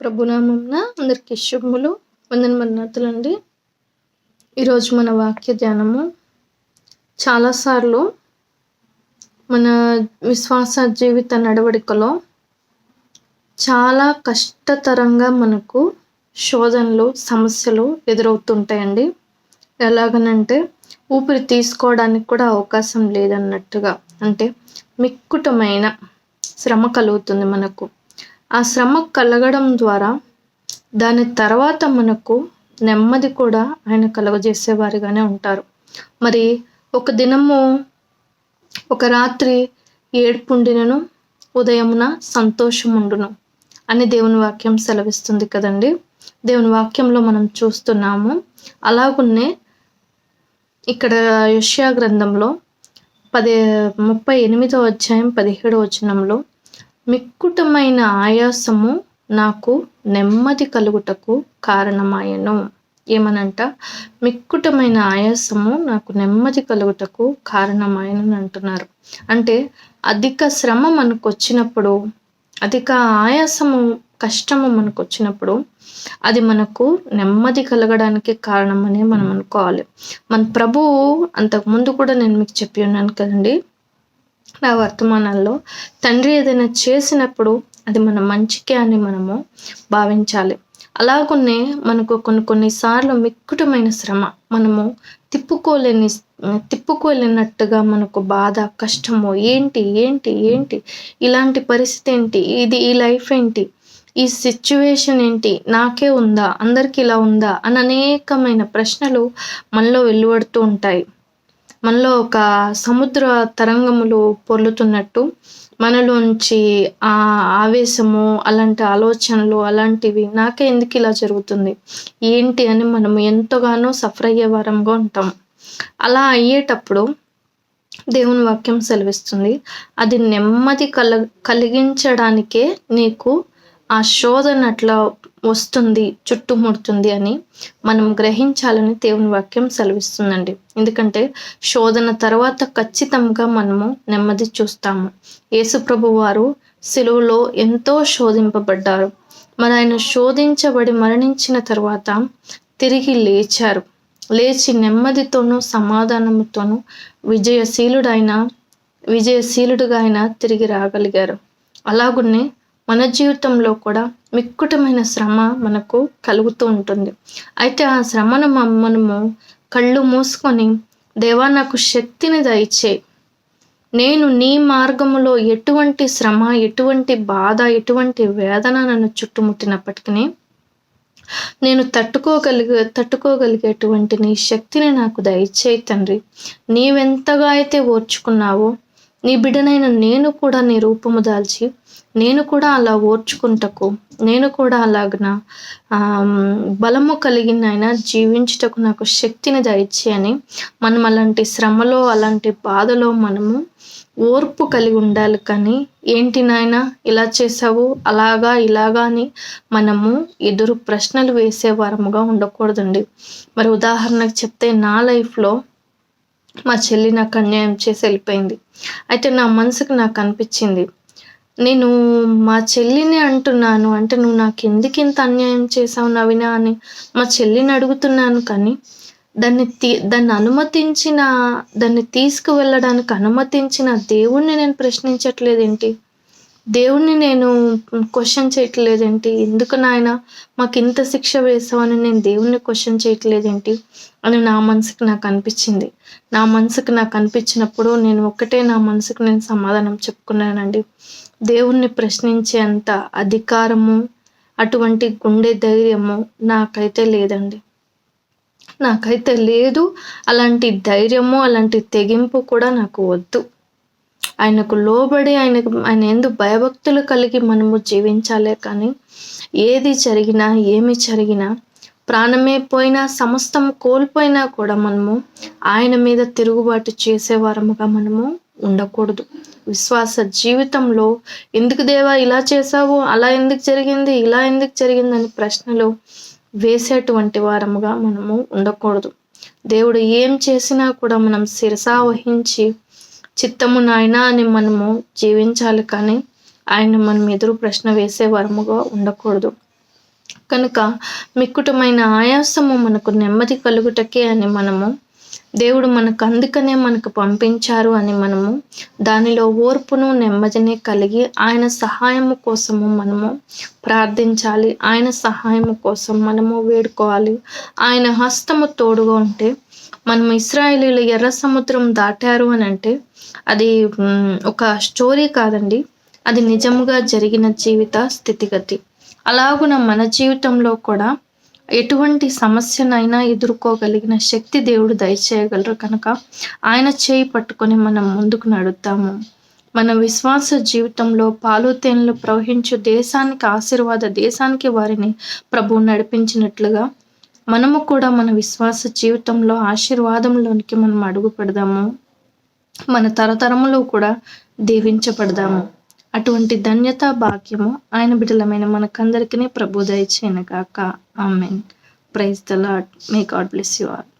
ప్రభునామంన అందరికి శుభములు వందన మన్నతులండి ఈరోజు మన వాక్య ధ్యానము చాలాసార్లు మన విశ్వాస జీవిత నడవడికలో చాలా కష్టతరంగా మనకు శోధనలు సమస్యలు ఎదురవుతుంటాయండి. ఎలాగనంటే ఊపిరి తీసుకోవడానికి కూడా అవకాశం లేదన్నట్టుగా. అంటే మిక్కుటమైన శ్రమ కలుగుతుంది మనకు. ఆ శ్రమ కలగడం ద్వారా దాని తర్వాత మనకు నెమ్మది కూడా ఆయన కలుగజేసేవారుగానే ఉంటారు. మరి ఒక దినము ఒక రాత్రి ఏడుపుండినను ఉదయమున సంతోషముండును అని దేవుని వాక్యం సెలవిస్తుంది కదండి. దేవుని వాక్యంలో మనం చూస్తున్నాము. అలాగున్నే ఇక్కడ యష్యా గ్రంథంలో పదే ముప్పై ఎనిమిదో అధ్యాయం పదిహేడో వచనంలో మిక్కుటమైన ఆయాసము నాకు నెమ్మది కలుగుటకు కారణమాయను. ఏమనంట? మిక్కుటమైన ఆయాసము నాకు నెమ్మది కలుగుటకు కారణమాయను అంటున్నారు. అంటే అధిక శ్రమ మనకు వచ్చినప్పుడు అధిక ఆయాసము కష్టము మనకు వచ్చినప్పుడు అది మనకు నెమ్మది కలగడానికి కారణమని మనం అనుకోవాలి మన ప్రభువు అంతకుముందు కూడా నేను మీకు చెప్పి ఉన్నాను కదండి నా వర్తమానంలో తండ్రి ఏదైనా చేసినప్పుడు అది మన మంచికే అని మనము భావించాలి. అలాగనే మనకు కొన్ని కొన్నిసార్లు మిక్కుటమైన శ్రమ మనము తిప్పుకోలేని తిప్పుకోలేనట్టుగా మనకు బాధ కష్టము ఏంటి ఏంటి ఏంటి ఇలాంటి పరిస్థితి ఏంటి ఇది ఈ లైఫ్ ఏంటి ఈ సిచ్యువేషన్ ఏంటి నాకే ఉందా అందరికీ ఇలా ఉందా అని అనేకమైన ప్రశ్నలు మనలో వెలువడుతూ ఉంటాయి. మనలో ఒక సముద్ర తరంగములు పొర్లుతున్నట్టు మనలోంచి ఆ ఆవేశము అలాంటి ఆలోచనలు అలాంటివి నాకే ఎందుకు ఇలా జరుగుతుంది? ఏంటి అని మనం ఎంతగానో సఫర్ అయ్యే వారంగా ఉంటాం. అలా అయ్యేటప్పుడు దేవుని వాక్యం సెలవిస్తుంది. అది నెమ్మది కల కలిగించడానికే నీకు ఆ శోధన అట్లా వస్తుంది చుట్టుముడుతుంది అని మనం గ్రహించాలని దేవుని వాక్యం సెలవిస్తుందండి. ఎందుకంటే శోధన తర్వాత ఖచ్చితంగా మనము నెమ్మది చూస్తాము. యేసుప్రభు వారు సెలువులో ఎంతో శోధింపబడ్డారు. మరి ఆయన శోధించబడి మరణించిన తర్వాత తిరిగి లేచారు. లేచి నెమ్మదితోనూ సమాధానంతోనూ విజయశీలుడైన విజయశీలుడుగా ఆయన తిరిగి రాగలిగారు. అలాగున్నే మన జీవితంలో కూడా మిక్కుటమైన శ్రమ మనకు కలుగుతూ ఉంటుంది. అయితే ఆ శ్రమను మనము కళ్ళు మూసుకొని దేవా నాకు శక్తిని దయచే. నేను నీ మార్గములో ఎటువంటి శ్రమ ఎటువంటి బాధ ఎటువంటి వేదన నన్ను చుట్టుముట్టినప్పటికీ నేను తట్టుకోగలిగే తట్టుకోగలిగేటువంటి నీ శక్తిని నాకు దయచేయి తండ్రి. నీవెంతగా అయితే ఓర్చుకున్నావో నీ బిడ్డనైన నేను కూడా నీ రూపము దాల్చి నేను కూడా అలా ఓర్చుకుంటకు నేను కూడా అలాగన బలము కలిగిన ఆయన జీవించుటకు నాకు శక్తిని దయచి అని మనం అలాంటి శ్రమలో అలాంటి బాధలో మనము ఓర్పు కలిగి ఉండాలి కానీ ఏంటి నాయన ఇలా చేసావు అలాగా ఇలాగా అని మనము ఎదురు ప్రశ్నలు వేసే వారముగా ఉండకూడదండి. మరి ఉదాహరణకు చెప్తే నా లైఫ్లో మా చెల్లి నాకు అన్యాయం చేసి వెళ్ళిపోయింది. అయితే నా మనసుకు నాకు అనిపించింది నేను మా చెల్లిని అంటున్నాను. అంటే నువ్వు నాకు ఎందుకు ఇంత అన్యాయం చేసావు నవీన అని మా చెల్లిని అడుగుతున్నాను. కానీ దాన్ని తీ దాన్ని అనుమతించిన దాన్ని తీసుకువెళ్ళడానికి అనుమతించిన దేవుణ్ణి నేను ప్రశ్నించట్లేదేంటి? దేవుణ్ణి నేను క్వశ్చన్ చేయట్లేదేంటి? ఎందుకు నాయన మాకు ఇంత శిక్ష వేసావని నేను దేవుణ్ణి క్వశ్చన్ చేయట్లేదేంటి? అని నా మనసుకు నాకు అనిపించింది. నా మనసుకు నాకు అనిపించినప్పుడు నేను ఒక్కటే నా మనసుకు నేను సమాధానం చెప్పుకున్నానండి. దేవుణ్ణి ప్రశ్నించేంత అధికారము అటువంటి గుండె ధైర్యము నాకైతే లేదండి. నాకైతే లేదు. అలాంటి ధైర్యము అలాంటి తెగింపు కూడా నాకు వద్దు. ఆయనకు లోబడి ఆయనకు ఆయన ఎందు భయభక్తులు కలిగి మనము జీవించాలే కానీ ఏది జరిగినా ఏమి జరిగినా ప్రాణమే పోయినా సమస్తం కోల్పోయినా కూడా మనము ఆయన మీద తిరుగుబాటు చేసేవారముగా మనము ఉండకూడదు. విశ్వాస జీవితంలో ఎందుకు దేవా ఇలా చేసావు అలా ఎందుకు జరిగింది? ఇలా ఎందుకు జరిగిందని ప్రశ్నలు వేసేటువంటి వారముగా మనము ఉండకూడదు. దేవుడు ఏం చేసినా కూడా మనం శిరసా వహించి చిత్తము నాయన అని మనము జీవించాలి కానీ ఆయన మనం ఎదురు ప్రశ్న వేసే వరముగా ఉండకూడదు. కనుక మిక్కుటమైన ఆయాసము మనకు నెమ్మది కలుగుటకే అని మనము దేవుడు మనకు అందుకనే మనకు పంపించారు అని మనము దానిలో ఓర్పును నెమ్మదిని కలిగి ఆయన సహాయము కోసము మనము ప్రార్థించాలి. ఆయన సహాయము కోసం మనము వేడుకోవాలి. ఆయన హస్తము తోడుగా ఉంటే మనం ఇస్రాయేలీలు ఎర్ర సముద్రం దాటారు అని అంటే అది ఒక స్టోరీ కాదండి. అది నిజముగా జరిగిన జీవిత స్థితిగతి. అలాగున మన జీవితంలో కూడా ఎటువంటి సమస్యనైనా ఎదుర్కోగలిగిన శక్తి దేవుడు దయచేయగలరు కనుక. ఆయన చేయి పట్టుకొని మనం ముందుకు నడుద్దాము. మన విశ్వాస జీవితంలో పాలు తేనెలు ప్రవహించు దేశానికి ఆశీర్వాద దేశానికి వారిని ప్రభు నడిపించినట్లుగా మనము కూడా మన విశ్వాస జీవితంలో ఆశీర్వాదంలోనికి మనం అడుగు పెడదాము. మన తరతరములో కూడా దీవించబడదాము. అటువంటి ధన్యత భాగ్యము ఆయన బిడ్డలమైన మనకందరికీ ప్రభు దయచేయను amen. Praise the Lord may God bless you all.